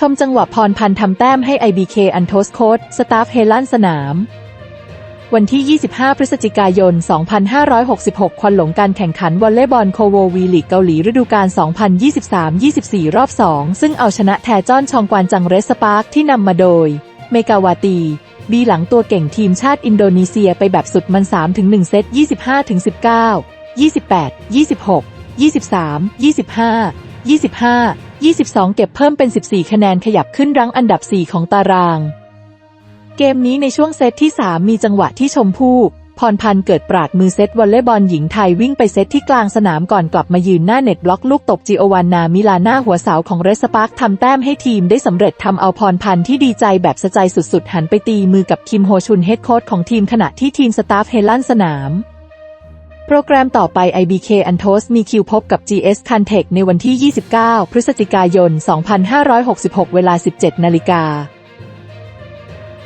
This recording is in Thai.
ชมจังหวะพรพันธ์ทำแต้มให้ IBK อันโทสโคดสตาฟเฮลันสนาม วันที่ 25 พฤศจิกายน 2566 ควันหลงการแข่งขันวอลเลย์บอลโคววีลีกเกาหลีฤดูกาล 2023-24 รอบ 2 ซึ่งเอาชนะแทจอนชองกวานจังเรสปาร์กที่นำมาโดย เมกาวาตีบีหลังตัวเก่งทีมชาติอินโดนีเซียไปแบบสุดมัน 3-1 เซต 25-19 28 26 23 25 25 22 เก็บเพิ่มเป็น 14 คะแนนขยับขึ้นรั้งอันดับ 4 ของตาราง เกมนี้ในช่วงเซตที่ 3 มีจังหวะที่ชมพู่พรพันธ์เกิดปราดมือเซตวอลเลย์บอลหญิงไทยวิ่งไปเซตที่กลางสนามก่อนกลับมายืนหน้าเน็ตบล็อกลูกตบจิโอวานนามิลาน่าหัวเสาของเรสปาร์กทำแต้มให้ทีมได้สำเร็จทำเอาพรพันธ์ที่ดีใจแบบสะใจสุดๆ หันไปตีมือกับคิมโฮชุนเฮดโค้ชของทีมขณะที่ทีมสตาฟเฮลั่นสนาม โปรแกรมต่อไป IBK a n t o s มีคิวพบกับ GS c a n t e c h ในวันที่ 29 พฤศจิกายน 2566 เวลา 17 นาฬิกา